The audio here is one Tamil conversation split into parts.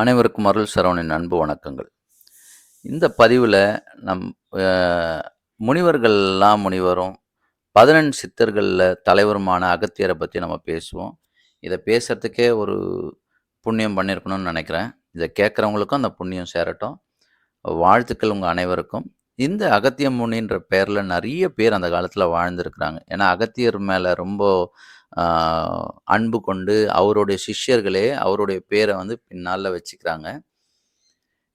அனைவருக்கும் அருள் சரவணின் அன்பு வணக்கங்கள். இந்த பதிவில் நம் முனிவர்கள்லாம் முனிவரும் பதினெண் சித்தர்களில் தலைவருமான அகத்தியரை பற்றி நம்ம பேசுவோம். இதை பேசுகிறதுக்கே ஒரு புண்ணியம் பண்ணியிருக்கணும்னு நினைக்கிறேன். இதை கேட்குறவங்களுக்கும் அந்த புண்ணியம் சேரட்டும். வாழ்த்துக்கள் உங்கள் அனைவருக்கும். இந்த அகத்திய முனின்ற பேரில் நிறைய பேர் அந்த காலத்தில் வாழ்ந்துருக்கிறாங்க. ஏன்னா அகத்தியர் மேலே ரொம்ப அன்பு கொண்டு அவருடைய சிஷ்யர்களே அவருடைய பேரை வந்து பின்னால் வச்சுக்கிறாங்க.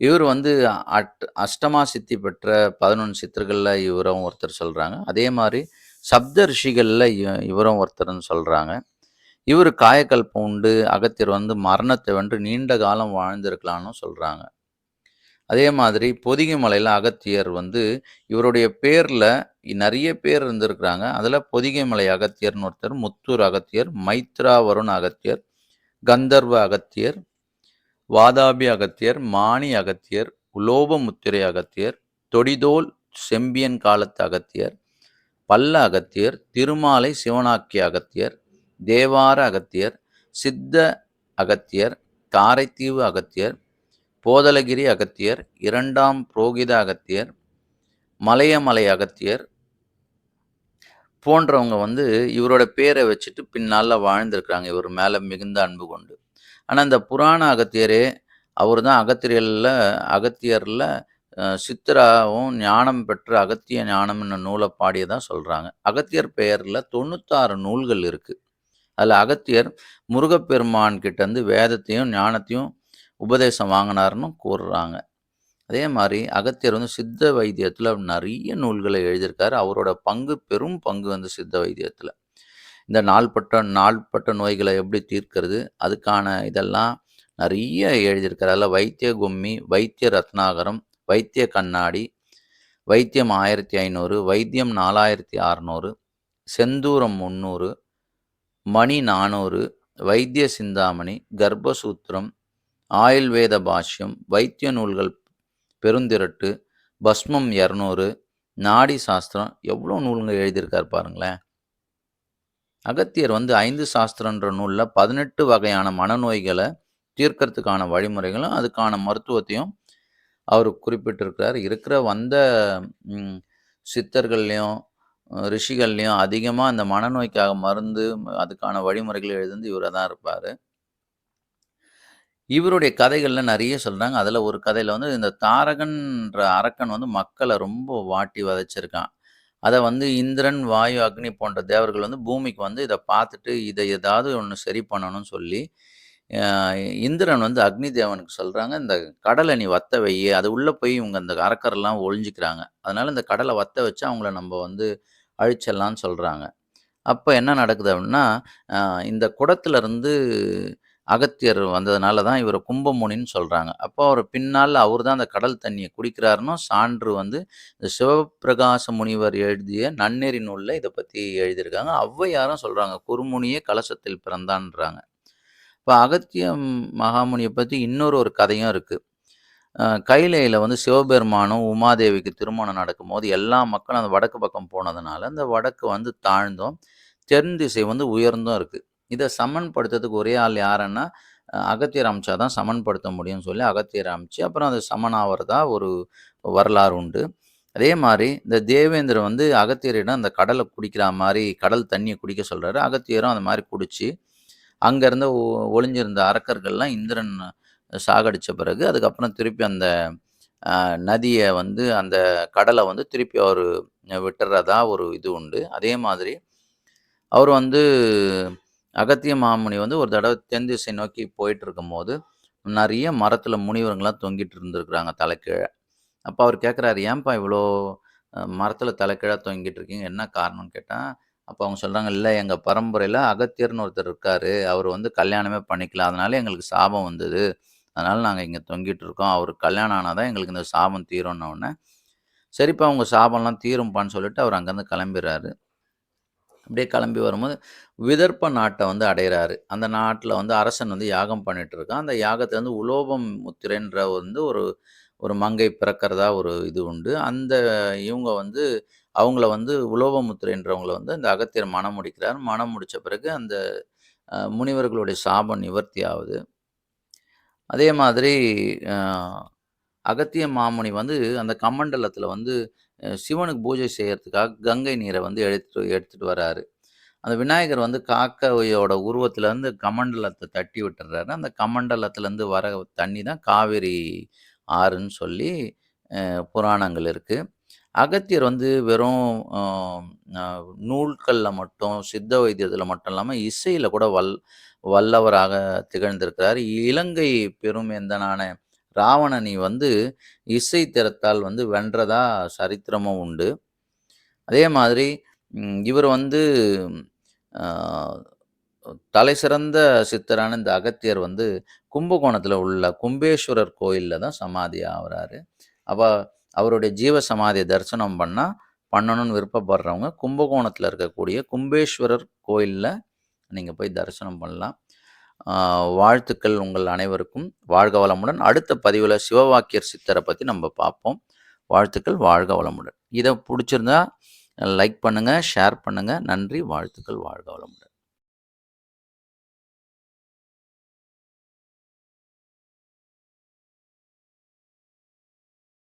இவர் வந்து அட் அஷ்டமா சித்தி பெற்ற பதினொன்று சித்தர்களில் இவரும் ஒருத்தர் சொல்கிறாங்க அதே மாதிரி சப்த ரிஷிகளில் இவரும் ஒருத்தர்னு சொல்கிறாங்க இவர் காயக்கல்பம் உண்டு அகத்தியர் வந்து மரணத்தை வென்று நீண்ட காலம் வாழ்ந்திருக்கலாம்னு சொல்கிறாங்க அதே மாதிரி பொதிகை மலையில் அகத்தியர் வந்து இவருடைய பேரில் நிறைய பேர் இருந்திருக்கிறாங்க. அதில் பொதிகை மலை அகத்தியர்னு ஒருத்தர் முத்தூர் அகத்தியர் மைத்ரா வருண் அகத்தியர் கந்தர்வ அகத்தியர் வாதாபி அகத்தியர் மாணி அகத்தியர் உலோபமுத்திரை அகத்தியர் தொடிதோல் செம்பியன் காலத்து அகத்தியர் பல்ல அகத்தியர் திருமாலை சிவனாக்கிய அகத்தியர் தேவார அகத்தியர் சித்த அகத்தியர் காரைத்தீவு அகத்தியர் போதலகிரி அகத்தியர் இரண்டாம் புரோகித அகத்தியர் மலையமலை அகத்தியர் போன்றவங்க வந்து இவரோட பேரை வச்சுட்டு பின்னால் வாழ்ந்திருக்கிறாங்க. இவர் மேலே மிகுந்த அன்பு கொண்டு. ஆனால் இந்த புராண அகத்தியரே அவர் தான் அகத்தியரில் அகத்தியரில் சித்திராவும் ஞானம் பெற்ற அகத்திய ஞானம்னு நூலை பாடியதான் சொல்கிறாங்க அகத்தியர் பெயரில் தொண்ணூத்தாறு நூல்கள் இருக்குது அதில் அகத்தியர் முருகப்பெருமான் கிட்டேருந்து வேதத்தையும் ஞானத்தையும் உபதேசம் வாங்கினாருன்னு கூறுறாங்க. அதே மாதிரி அகத்தியர் வந்து சித்த வைத்தியத்தில் நிறைய நூல்களை எழுதியிருக்காரு. அவரோட பங்கு பெரும் பங்கு வந்து சித்த வைத்தியத்தில். இந்த நாள்பட்ட நாள்பட்ட நோய்களை எப்படி தீர்க்கிறது? அதுக்கான இதெல்லாம் நிறைய எழுதியிருக்காரு. அதில் வைத்திய கும்மி வைத்திய ரத்னாகரம் வைத்திய கண்ணாடி வைத்தியம் ஆயிரத்தி ஐநூறு வைத்தியம் நாலாயிரத்தி அறநூறு செந்தூரம் முந்நூறு மணி நானூறு வைத்திய சிந்தாமணி கர்ப்பசூத்திரம் ஆயுள்வேத பாஷ்யம் வைத்திய நூல்கள் பெருந்திரட்டு பஸ்மம் இரநூறு நாடி சாஸ்திரம். எவ்வளோ நூல்கள் எழுதியிருக்காரு பாருங்களேன். அகத்தியர் வந்து ஐந்து சாஸ்திரன்ற நூலில் பதினெட்டு வகையான மனநோய்களை தீர்க்கறதுக்கான வழிமுறைகளும் அதுக்கான மருத்துவத்தையும் அவர் குறிப்பிட்டிருக்கிறார். இருக்கிற வந்த சித்தர்கள்லையும் ரிஷிகள்லையும் அதிகமாக அந்த மனநோய்க்காக மருந்து அதுக்கான வழிமுறைகள் எழுதுந்து இவராக தான் இருப்பார். இவருடைய கதைகளில் நிறைய சொல்கிறாங்க அதில் ஒரு கதையில் வந்து இந்த தாரகன்ற அரக்கன் வந்து மக்களை ரொம்ப வாட்டி வதைச்சிருக்கான். அதை வந்து இந்திரன் வாயு அக்னி போன்ற தேவர்கள் வந்து பூமிக்கு வந்து இதை பார்த்துட்டு இதை ஏதாவது ஒன்று சரி பண்ணணும்னு சொல்லி இந்திரன் வந்து அக்னி தேவனுக்கு சொல்கிறாங்க இந்த கடலை நீ வத்த வை. அது உள்ளே போய் இவங்க இந்த அரக்கரெல்லாம் ஒழிஞ்சிக்கிறாங்க அதனால் இந்த கடலை வத்த வச்சு அவங்கள நம்ம வந்து அழிச்சிடலான்னு சொல்கிறாங்க அப்போ என்ன நடக்குது அப்படின்னா இந்த குடத்துலேருந்து அகத்தியர் வந்ததுனால தான் இவரை கும்பமுனின்னு சொல்கிறாங்க அப்போ அவர் பின்னால் அவர் தான் அந்த கடல் தண்ணியை குடிக்கிறாருன்னு சான்று வந்து இந்த சிவபிரகாச முனிவர் எழுதிய நன்னெறி நூலில் இதை பற்றி எழுதியிருக்காங்க. ஔவையாரும் சொல்கிறாங்க குறுமுனியே கலசத்தில் பிறந்தான்றாங்க. இப்போ அகத்திய மகாமுனியை பற்றி இன்னொரு ஒரு கதையும் இருக்குது கைலையில் வந்து சிவபெருமானும் உமாதேவிக்கு திருமணம் நடக்கும்போது எல்லா மக்களும் அந்த வடக்கு பக்கம் போனதுனால அந்த வடக்கு வந்து தாழ்ந்தும் தென் திசை வந்து உயர்ந்தும் இருக்குது இதை சமன்படுத்துறதுக்கு ஒரே ஆள் யாருன்னா அகத்தியர் அமைச்சா தான் சமன்படுத்த முடியும்னு சொல்லி அகத்தியர் அமைச்சு அப்புறம் அது சமனாவறதா ஒரு வரலாறு உண்டு. அதே மாதிரி இந்த தேவேந்திரன் வந்து அகத்தியரிடம் அந்த கடலை குடிக்கிற மாதிரி கடல் தண்ணியை குடிக்க சொல்கிறாரு அகத்தியரும் அந்த மாதிரி குடிச்சு அங்கேருந்து ஒளிஞ்சிருந்த அரக்கர்கள்லாம் இந்திரன் சாகடித்த பிறகு அதுக்கப்புறம் திருப்பி அந்த நதியை வந்து அந்த கடலை வந்து திருப்பி அவர் விட்டுறதா ஒரு இது உண்டு. அதே மாதிரி அவர் வந்து அகத்திய மாமுனி வந்து ஒரு தடவை தென் திசை நோக்கி போயிட்டு இருக்கும்போது நிறைய மரத்தில் முனிவருங்களாம் தொங்கிட்டு இருந்திருக்கிறாங்க தலைக்கீழே அப்போ அவர் கேட்குறாரு ஏன்பா இவ்வளோ மரத்தில் தலைக்கீழாக தொங்கிட்டு இருக்கீங்க என்ன காரணம்னு கேட்டால் அப்போ அவங்க சொல்கிறாங்க இல்லை எங்கள் பரம்பரையில் அகத்தியர்னு ஒருத்தர் இருக்காரு. அவர் வந்து கல்யாணமே பண்ணிக்கல. அதனால எங்களுக்கு சாபம் வந்தது. அதனால் நாங்கள் இங்கே தொங்கிட்டு இருக்கோம் அவர் கல்யாணம் ஆனால் தான் எங்களுக்கு இந்த சாபம் தீரும்ன சரிப்பா உங்கள் சாபம்லாம் தீரும்ப்பான்னு சொல்லிட்டு அவர் அங்கேருந்து கிளம்பிடுறாரு அப்படியே கிளம்பி வரும்போது விதர்ப்ப நாட்டை வந்து அடைகிறாரு அந்த நாட்டில் வந்து அரசன் வந்து யாகம் பண்ணிட்டு இருக்கான். அந்த யாகத்தை வந்து உலோபம் முத்திரைன்ற வந்து ஒரு ஒரு மங்கை பிறக்கிறதா ஒரு இது உண்டு. அந்த இவங்க வந்து அவங்கள வந்து உலோபமுத்திரைன்றவங்கள வந்து அந்த அகத்தியர் மனம் முடிக்கிறார். மனம் முடித்த பிறகு அந்த முனிவர்களுடைய சாபம் நிவர்த்தி ஆகுது. அதே மாதிரி அகத்திய மாமுனி வந்து அந்த கமண்டலத்தில் வந்து சிவனுக்கு பூஜை செய்கிறதுக்காக கங்கை நீரை வந்து எடுத்துட்டு எடுத்துகிட்டு வராரு. அந்த விநாயகர் வந்து காக்கையோட உருவத்திலேருந்து கமண்டலத்தை தட்டி விட்டுறாரு அந்த கமண்டலத்துலேருந்து வர தண்ணி தான் காவேரி ஆறுன்னு சொல்லி புராணங்கள் இருக்குது அகத்தியர் வந்து வெறும் நூல்களில் மட்டும், சித்த வைத்தியத்தில் மட்டும் இல்லாமல் இசையில் கூட வல் வல்லவராக திகழ்ந்திருக்கிறார். இலங்கை பெரும் எந்தனான ராவணனை வந்து இசை திறத்தால் வந்து வென்றதா சரித்திரமும் உண்டு. அதே மாதிரி இவர் வந்து தலை தலைசிறந்த சித்தரான இந்த அகத்தியர் வந்து கும்பகோணத்தில் உள்ள கும்பேஸ்வரர் கோயிலில் தான் சமாதி ஆகிறாரு அப்போ அவருடைய ஜீவ சமாதியை தரிசனம் பண்ணால் பண்ணணும்னு விருப்பப்படுறவங்க, கும்பகோணத்தில் இருக்கக்கூடிய கும்பேஸ்வரர் கோயிலில் நீங்கள் போய் தரிசனம் பண்ணலாம். வாழ்த்துக்கள் உங்கள் அனைவருக்கும். வாழ்க வளமுடன். அடுத்த பதிவில் சிவவாக்கியர் சித்தரை பற்றி நம்ம பார்ப்போம். வாழ்த்துக்கள். வாழ்க வளமுடன். இதை பிடிச்சிருந்தா லைக் பண்ணுங்கள் ஷேர் பண்ணுங்கள் நன்றி. வாழ்த்துக்கள். வாழ்க வளமுடன்.